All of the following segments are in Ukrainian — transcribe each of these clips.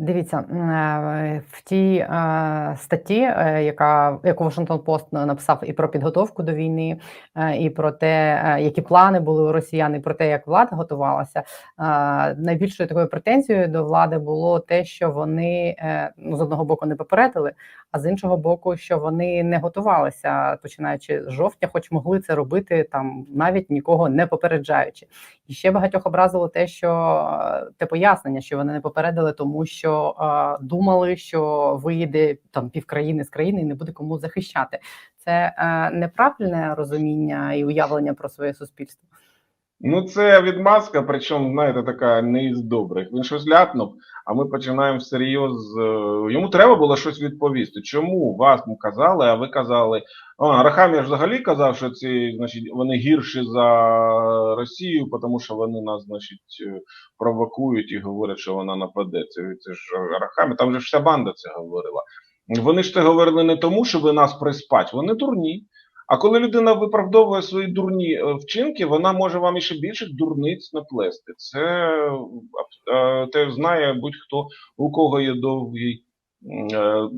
Дивіться, е, в тій, е, статті, е, яка яку Post на написав і про підготовку до війни, і про те, які плани були у росіян, і про те, як влада готувалася. Найбільшою такою претензією до влади було те, що вони, ну, з одного боку не попередили, а з іншого боку, що вони не готувалися, починаючи з жовтня, хоч могли це робити там, навіть нікого не попереджаючи. І ще багатьох образило те, що те пояснення, що вони не попередили, тому що е, думали, що виїде там півкраїни з країни і не буде кому захищати. Це е, неправильне розуміння і уявлення про своє суспільство. Ну, це відмазка, причому, знаєте, така не із добрих. Він щось ляпнув, а ми починаємо всерйоз. е, Йому треба було щось відповісти. Чому вас казали, а ви казали. А, Рахамія ж взагалі казав, що ці, значить, вони гірші за Росію, тому що вони нас, значить, е, провокують і говорять, що вона нападе. Це, це ж Рахамія, там же вся банда це говорила. Вони ж це говорили не тому, що ви нас приспать, вони дурні. А коли людина виправдовує свої дурні е, вчинки, вона може вам іще більше дурниць наплести. Це е, те знає будь-хто, у кого є довгий е,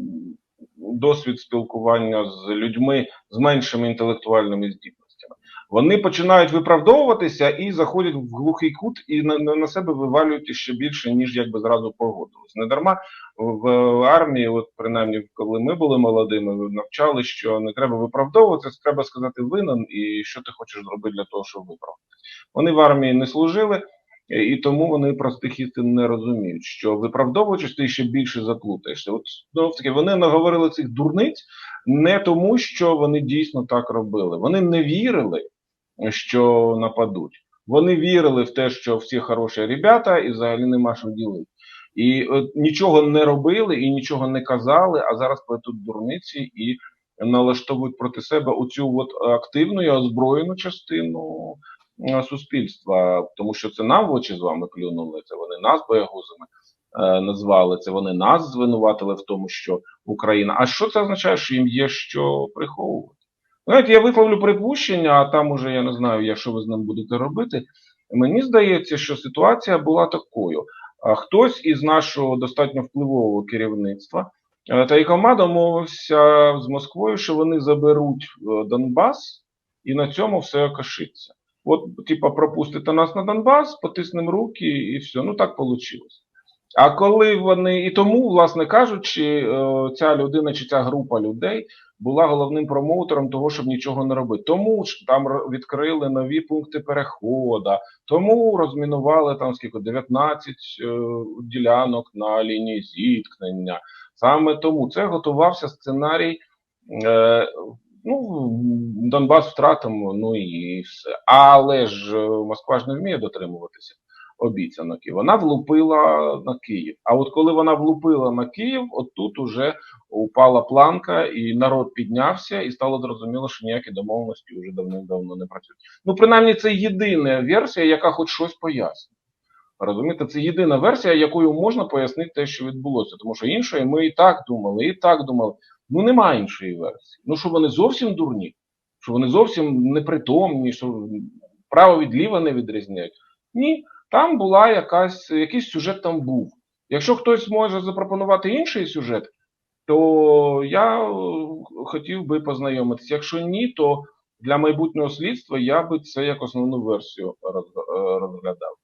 досвід спілкування з людьми з меншими інтелектуальними здібностями. Вони починають виправдовуватися і заходять в глухий кут і на, на, себе вивалюють ще більше, ніж якби зразу погодились. Не дарма в армії, от принаймні, коли ми були молодими, навчали, що не треба виправдовуватися, треба сказати винен і що ти хочеш зробити для того, щоб виправдатися. Вони в армії не служили, і тому вони простих істин не розуміють, що виправдовуючись, ти ще більше заплутаєшся. От знов таки вони наговорили цих дурниць не тому, що вони дійсно так робили. Вони не вірили, що нападуть. Вони вірили в те, що всі хороші ребята, і взагалі нема що ділити. І от, нічого не робили і нічого не казали, а зараз плетуть дурниці і налаштовують проти себе оцю от активну і озброєну частину е, суспільства, тому що це нам в очі з вами клюнули, це вони нас боягузами е, назвали, це вони нас звинуватили в тому, що Україна. А що це означає, що їм є що приховувати? Знаєте, я висловлю припущення, а там уже я не знаю, що ви з ним будете робити. Мені здається, що ситуація була такою. Хтось із нашого достатньо впливового керівництва е, та й команда домовився з Москвою, що вони заберуть е, Донбас, і на цьому все окашиться. От, типа, пропустите нас на Донбас, потиснемо руки, і все. Ну так вийшло. А коли вони і тому, власне кажучи, е, ця людина чи ця група людей була головним промоутером того, щоб нічого не робити. Тому ж там відкрили нові пункти переходу, тому розмінували там скільки 19 е, ділянок на лінії зіткнення. Саме тому це готувався сценарій. Е, ну, Донбас втратимо, ну і все. Але ж Москва ж не вміє дотримуватися обіцянок. І вона влупила на Київ. А от коли вона влупила на Київ, от тут уже упала планка, і народ піднявся, і стало зрозуміло, що ніякі домовленості вже давним-давно не працюють. Ну, принаймні, це єдина версія, яка хоч щось пояснює. Розумієте, це єдина версія, якою можна пояснити те, що відбулося. Тому що іншої ми і так думали, і так думали. Ну немає іншої версії. Ну що вони зовсім дурні, що вони зовсім непритомні, що право від ліва не відрізняють. Ні, там була якась, якийсь сюжет там був. Якщо хтось може запропонувати інший сюжет, то я е, хотів би познайомитися. Якщо ні, то для майбутнього слідства я би це як основну версію е, розглядав.